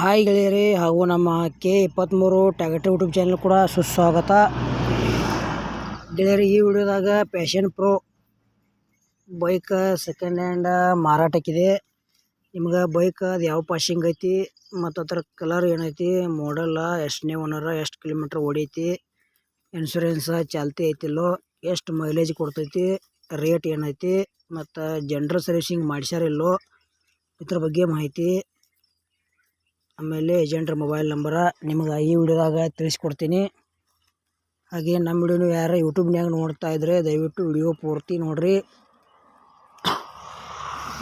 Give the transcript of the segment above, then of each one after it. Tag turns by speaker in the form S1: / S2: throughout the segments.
S1: Hi ಗೆಳೆಯರಿ ಹಾಗೂ ನಮ್ಮ K ಇಪ್ಪತ್ತ್ಮೂರು ಟ್ಯಾಗಟ್ ಯೂಟ್ಯೂಬ್ ಚಾನಲ್ ಕೂಡ ಸುಸ್ವಾಗತ. ಗೆಳೆಯರಿ, ಈ ವಿಡಿಯೋದಾಗ Passion Pro bike second hand ಮಾರಾಟಕ್ಕಿದೆ. ನಿಮ್ಗೆ ಬೈಕ್ ಅದು ಯಾವ ಪಾಶಿಂಗ್ ಐತಿ, ಮತ್ತು ಅದರ ಕಲರ್ ಏನೈತಿ ಮಾಡಲ್ಲ ಎಷ್ಟನೇ ಓನರ ಎಷ್ಟು ಕಿಲೋಮೀಟ್ರ್ ಓಡೈತಿ ಇನ್ಶೂರೆನ್ಸ್ ಚಾಲ್ತಿ ಐತಿಲ್ಲೋ, ಎಷ್ಟು ಮೈಲೇಜ್ ಕೊಡ್ತೈತಿ ರೇಟ್ ಏನೈತಿ, ಮತ್ತು ಜನ್ರಲ್ ಸರ್ವಿಸಿಂಗ್ ಮಾಡಿಸ್ಯಾರಿಲ್ಲೋ ಇದ್ರ ಬಗ್ಗೆ ಮಾಹಿತಿ ಆಮೇಲೆ ಏಜೆಂಟ್ರ ಮೊಬೈಲ್ ನಂಬರ ನಿಮಗೆ ಈ ವಿಡಿಯೋದಾಗ ತಿಳಿಸ್ಕೊಡ್ತೀನಿ. ಹಾಗೆ ನಮ್ಮ ವಿಡಿಯೋನು ಯಾರು ಯೂಟ್ಯೂಬ್ನ್ಯಾಗ ನೋಡ್ತಾ ಇದ್ರೆ ದಯವಿಟ್ಟು ವಿಡಿಯೋ ಪೂರ್ತಿ ನೋಡಿರಿ.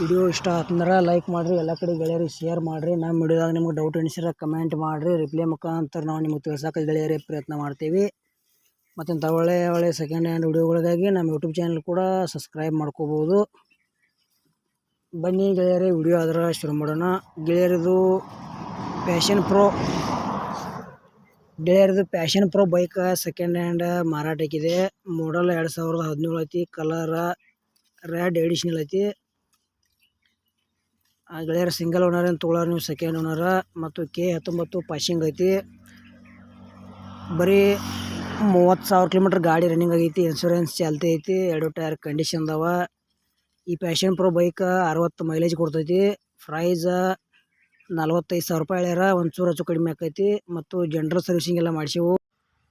S1: ವಿಡಿಯೋ ಇಷ್ಟ ಆತಂದ್ರೆ ಲೈಕ್ ಮಾಡಿರಿ, ಎಲ್ಲ ಕಡೆ ಗೆಳೆಯರಿಗೆ ಶೇರ್ ಮಾಡಿರಿ. ನಮ್ಮ ವಿಡಿಯೋದಾಗ ನಿಮ್ಗೆ ಡೌಟ್ ಎಣಿಸಿರ ಕಮೆಂಟ್ ಮಾಡಿರಿ. ರಿಪ್ಲೈ ಮುಖಾಂತರ ನಾವು ನಿಮಗೆ ತಿಳ್ಸೋಕೆ ಗೆಳೆಯರೇ ಪ್ರಯತ್ನ ಮಾಡ್ತೀವಿ. ಮತ್ತು ಇಂಥ ಒಳ್ಳೆಯ ಒಳ್ಳೆಯ ಸೆಕೆಂಡ್ ಹ್ಯಾಂಡ್ ವಿಡಿಯೋಗಳಿಗಾಗಿ ನಮ್ಮ ಯೂಟ್ಯೂಬ್ ಚಾನಲ್ ಕೂಡ ಸಬ್ಸ್ಕ್ರೈಬ್ ಮಾಡ್ಕೋಬೋದು. ಬನ್ನಿ ಗೆಳೆಯರೇ, ವಿಡಿಯೋ ಆದ್ರೆ ಶುರು ಮಾಡೋಣ. ಗೆಳೆಯರದು Passion Pro ಗೆಳೆಯರದು Passion Pro bike second hand ಮಾರಾಟಕ್ಕಿದೆ model ಎರಡು ಸಾವಿರದ ಹದಿನೇಳು ಐತಿ ಕಲರ ರೆಡ್ ಎಡಿಷನಲ್ ಐತಿ. ಗೆಳೆಯರ ಸಿಂಗಲ್ ಓನರ್ ಏನು ನೀವು ಸೆಕೆಂಡ್ ಓನರ ಮತ್ತು ಕೆ ಹತ್ತೊಂಬತ್ತು ಪಾಶಿಂಗ್ ಐತಿ. ಬರೀ ಮೂವತ್ತು ಸಾವಿರ ಕಿಲೋಮೀಟ್ರ್ ಗಾಡಿ ರನ್ನಿಂಗ್ ಆಗೈತಿ ಇನ್ಶೂರೆನ್ಸ್ ಚಾಲ್ತಿ ಐತಿ, ಎರಡು ಟೈರ್ ಕಂಡೀಷನ್ ಅದಾವ. ಈ ಪ್ಯಾಷನ್ ಪ್ರೋ ಬೈಕ್ ಅರವತ್ತು ಮೈಲೇಜ್ ಕೊಡ್ತೈತಿ. ಪ್ರೈಸ್ ನಲ್ವತ್ತೈದು ಸಾವಿರ ರೂಪಾಯಿ ಹೇಳ್ಯಾರ, ಒಂಚೂರು ಹೆಚ್ಚು ಕಡಿಮೆ ಆಕೈತಿ ಮತ್ತು ಜನರಲ್ ಸರ್ವಿಸಿಂಗ್ ಎಲ್ಲ ಮಾಡಿಸಿವು.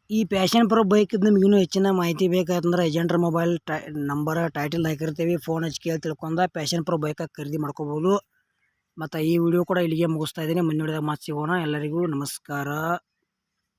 S1: ಈ ಪ್ಯಾಷನ್ ಪ್ರೋ ಬೈಕ್ ನಿಮ್ಗೆ ಇನ್ನೂ ಹೆಚ್ಚಿನ ಮಾಹಿತಿ ಬೇಕಾಯ್ತಂದ್ರೆ ಏಜೆಂಟ್ರ ಮೊಬೈಲ್ ಟೈ ನಂಬರ್ ಟೈಟಲ್ ಹಾಕಿರ್ತೀವಿ ಫೋನ್ ಹಚ್ಚಿ ಕೇಳಿ ತಿಳ್ಕೊಂಡ ಪ್ಯಾಷನ್ ಪ್ರೋ ಬೈಕಾಗಿ ಖರೀದಿ ಮಾಡ್ಕೋಬೋದು. ಮತ್ತು ಈ ವಿಡಿಯೋ ಕೂಡ ಇಲ್ಲಿಗೆ ಮುಗಿಸ್ತಾ ಇದ್ದೀನಿ. ಮುಂದಿನ ವಿಡಿಯೋದಾಗ ಮಾತು ಸಿಗೋಣ. ಎಲ್ಲರಿಗೂ ನಮಸ್ಕಾರ.